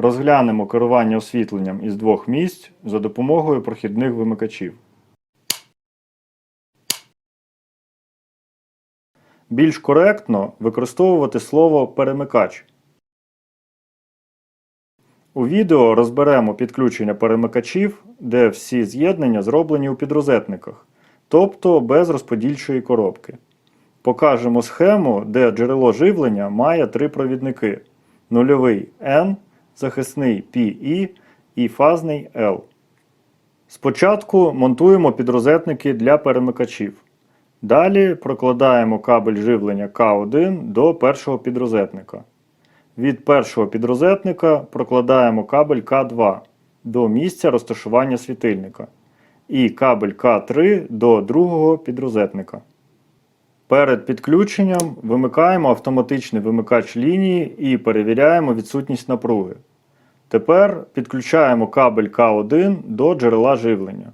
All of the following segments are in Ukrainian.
Розглянемо керування освітленням із двох місць за допомогою прохідних вимикачів. Більш коректно використовувати слово перемикач. У відео розберемо підключення перемикачів, де всі з'єднання зроблені у підрозетниках, тобто без розподільчої коробки. Покажемо схему, де джерело живлення має три провідники: нульовий N, захисний PI і фазний L. Спочатку монтуємо підрозетники для перемикачів. Далі прокладаємо кабель живлення К1 до першого підрозетника. Від першого підрозетника прокладаємо кабель К2 до місця розташування світильника і кабель К3 до другого підрозетника. Перед підключенням вимикаємо автоматичний вимикач лінії і перевіряємо відсутність напруги. Тепер підключаємо кабель К1 до джерела живлення.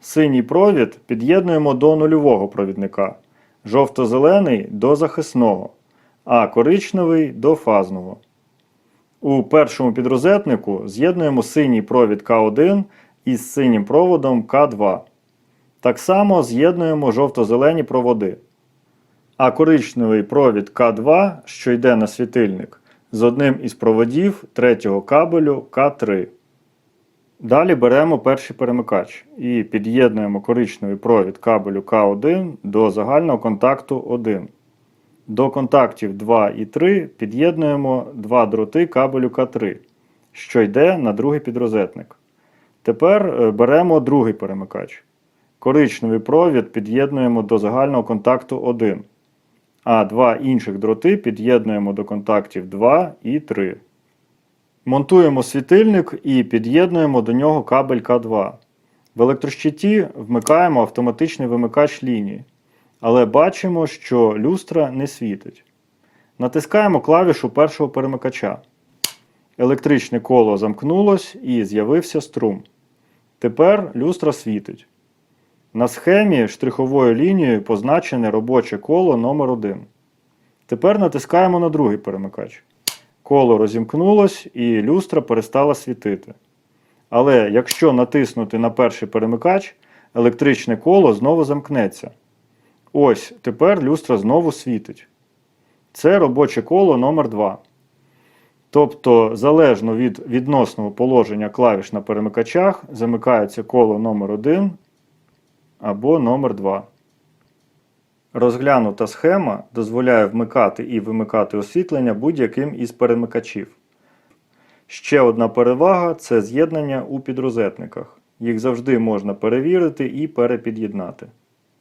Синій провід під'єднуємо до нульового провідника, жовто-зелений до захисного, а коричневий до фазного. У першому підрозетнику з'єднуємо синій провід К1 із синім проводом К2. Так само з'єднуємо жовто-зелені проводи. А коричневий провід К2, що йде на світильник, з одним із проводів третього кабелю К3. Далі беремо перший перемикач і під'єднуємо коричневий провід кабелю К1 до загального контакту 1. До контактів 2 і 3 під'єднуємо два дроти кабелю К3, що йде на другий підрозетник. Тепер е, беремо другий перемикач. Коричневий провід під'єднуємо до загального контакту 1, а два інших дроти під'єднуємо до контактів 2 і 3. Монтуємо світильник і під'єднуємо до нього кабель К2. В електрощиті вмикаємо автоматичний вимикач лінії, але бачимо, що люстра не світить. Натискаємо клавішу першого перемикача. Електричне коло замкнулось і з'явився струм. Тепер люстра світить. На схемі штриховою лінією позначене робоче коло номер 1 Тепер натискаємо на другий перемикач. Коло розімкнулось і люстра перестала світити. Але якщо натиснути на перший перемикач, електричне коло знову замкнеться. Ось тепер люстра знову світить. Це робоче коло номер 2 Тобто, залежно від відносного положення клавіш на перемикачах, замикається коло номер 1 або номер 2 Розглянута схема дозволяє вмикати і вимикати освітлення будь-яким із перемикачів. Ще одна перевага це з'єднання у підрозетниках. Їх завжди можна перевірити і перепід'єднати.